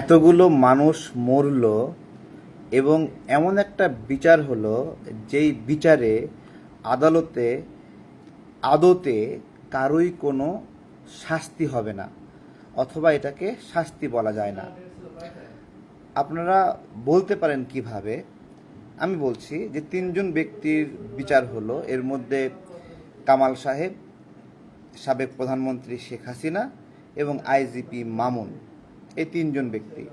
এতগুলো মানুষ মরল এবং এমন একটা বিচার হলো যেই বিচারে আদালতে, আদতে কারোই কোনো শাস্তি হবে না, অথবা এটাকে শাস্তি বলা যায় না। আপনারা বলতে পারেন কীভাবে? আমি বলছি যে তিনজন ব্যক্তির বিচার হলো। এর মধ্যে কামাল সাহেব, সাবেক প্রধানমন্ত্রী শেখ হাসিনা এবং আইজিপি মামুন। এই তিনজন ব্যক্তি।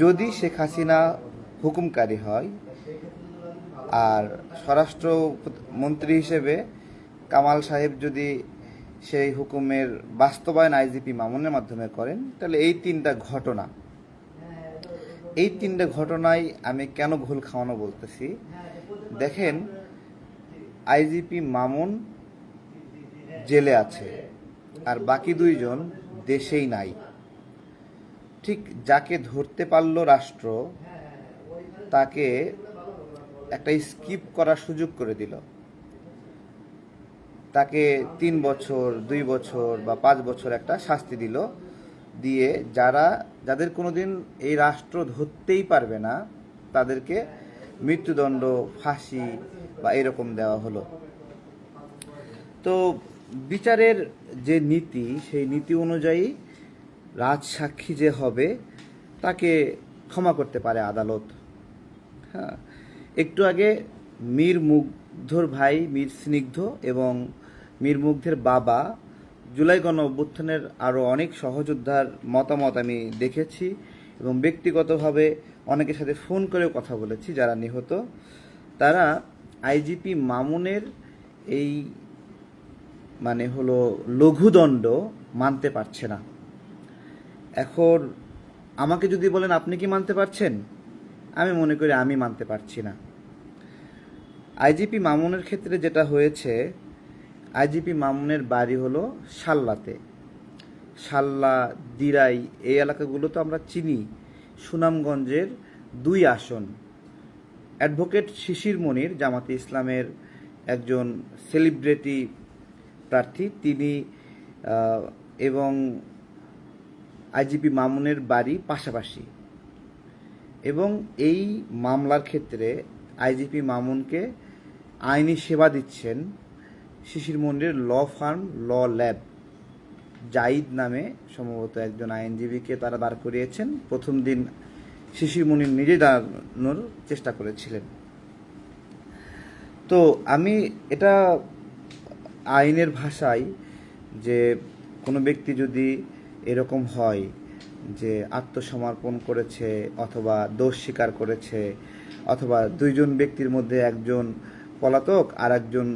যদি শেখ হাসিনা হুকুমকারী হয়, আর স্বরাষ্ট্র মন্ত্রী হিসেবে কামাল সাহেব যদি সেই হুকুমের বাস্তবায়ন আইজিপি মামুনের মাধ্যমে করেন, তাহলে এই তিনটা ঘটনা, এই তিনটা ঘটনায় আমি কেন ভুল খাওয়ানো বলতেছি? দেখেন, আইজিপি মামুন জেলে আছে, আর বাকি দুইজন দেশেই নাই। ঠিক যাকে ধরতে পারল রাষ্ট্র, তাকে একটা স্কিপ করার সুযোগ করে দিল। তাকে তিন বছর, দুই বছর বা পাঁচ বছর একটা শাস্তি দিল। দিয়ে যারা, যাদের কোনোদিন এই রাষ্ট্র ধরতেই পারবে না, তাদেরকে মৃত্যুদণ্ড, ফাঁসি বা এরকম দেওয়া হলো। তো বিচারের যে নীতি, সেই নীতি অনুযায়ী রাজসাক্ষী যে হবে, তাকে ক্ষমা করতে পারে আদালত। হ্যাঁ একটু আগে মীর মুগ্ধর ভাই, মীর স্নিগ্ধ এবং মীর মুগ্ধের বাবা, জুলাই গণ অভ্যুত্থানের আরও অনেক সহযোদ্ধার মতামত আমি দেখেছি এবং ব্যক্তিগতভাবে অনেকের সাথে ফোন করেও কথা বলেছি, যারা নিহত। তারা আইজিপি মামুনের এই মানে হলো লঘুদণ্ড মানতে পারছে না। এখন আমাকে যদি বলেন, আপনি কি মানতে পারছেন? আমি মনে করি আমি মানতে পারছি না। আইজিপি মামুনের ক্ষেত্রে যেটা হয়েছে, আইজিপি মামুনের বাড়ি হলো সাল্লাতে। সাল্লা, দিরাই, এই এলাকাগুলো তো আমরা চিনি। সুনামগঞ্জের দুই আসন। অ্যাডভোকেট শিশির মনির, জামাতে ইসলামের একজন সেলিব্রিটি প্রার্থী, তিনি এবং আইজিপি মামুনের বাড়ি পাশাপাশি। এবং এই মামলার ক্ষেত্রে আইজিপি মামুনকে আইনি সেবা দিচ্ছেন Shishir Mandir law firm, law lab. Zaid নামে সম্ভবত একজন আইনজীবীকে তারা দাঁড় করিয়েছেন। প্রথম দিন শিশির মনির নিজেই দাঁড়ানোর চেষ্টা করেছিলেন। তো আমি এটা আইনের ভাষায় যে কোনো ব্যক্তি যদি এরকম হয় যে আত্মসমর্পণ করেছে অথবা দোষ স্বীকার করেছে, অথবা দুইজন ব্যক্তির মধ্যে একজন পলাতক আর একজন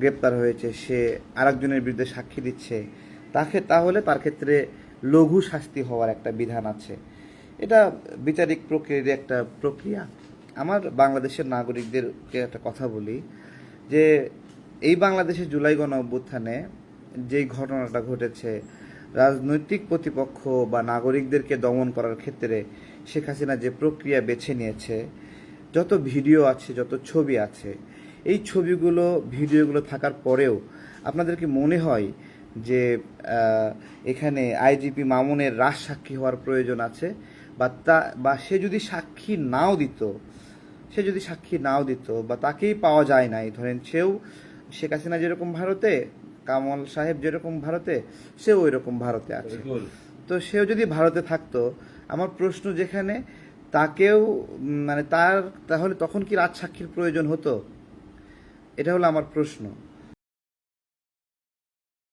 গ্রেপ্তার হয়েছে, সে আরেকজনের বিরুদ্ধে সাক্ষী দিচ্ছে। তাকে, তাহলে তার ক্ষেত্রে লঘু শাস্তি হওয়ার একটা বিধান আছে। এটা বিচারিক প্রক্রিয়ার একটা প্রক্রিয়া। আমার বাংলাদেশের নাগরিকদেরকে একটা কথা বলি যে, এই বাংলাদেশের জুলাই গণ অভ্যুত্থানে যেই ঘটনাটা ঘটেছে রাজনৈতিক প্রতিপক্ষ বা নাগরিকদেরকে দমন করার ক্ষেত্রে শেখ হাসিনা যে প্রক্রিয়া বেছে নিয়েছে, যত ভিডিও আছে, যত ছবি আছে, এই ছবিগুলো, ভিডিওগুলো থাকার পরেও আপনাদের কি মনে হয় যে এখানে আইজিপি মামুনের রাজ সাক্ষী হওয়ার প্রয়োজন আছে? বা তা, বা সে যদি সাক্ষী নাও দিত, সে যদি সাক্ষী নাও দিত বা তাকেই পাওয়া যায় নাই, ধরেন সেও শেখ হাসিনা যেরকম ভারতে কামাল সাহেব যেরকম ভারতে সে ওই রকম ভারতে আছে। তো সেও যদি ভারতে থাকতো আমার প্রশ্ন যেখানে তাকেও মানে তার তাহলে তখন কি রাজ সাক্ষীর প্রয়োজন হতো? এটা হলো আমার প্রশ্ন।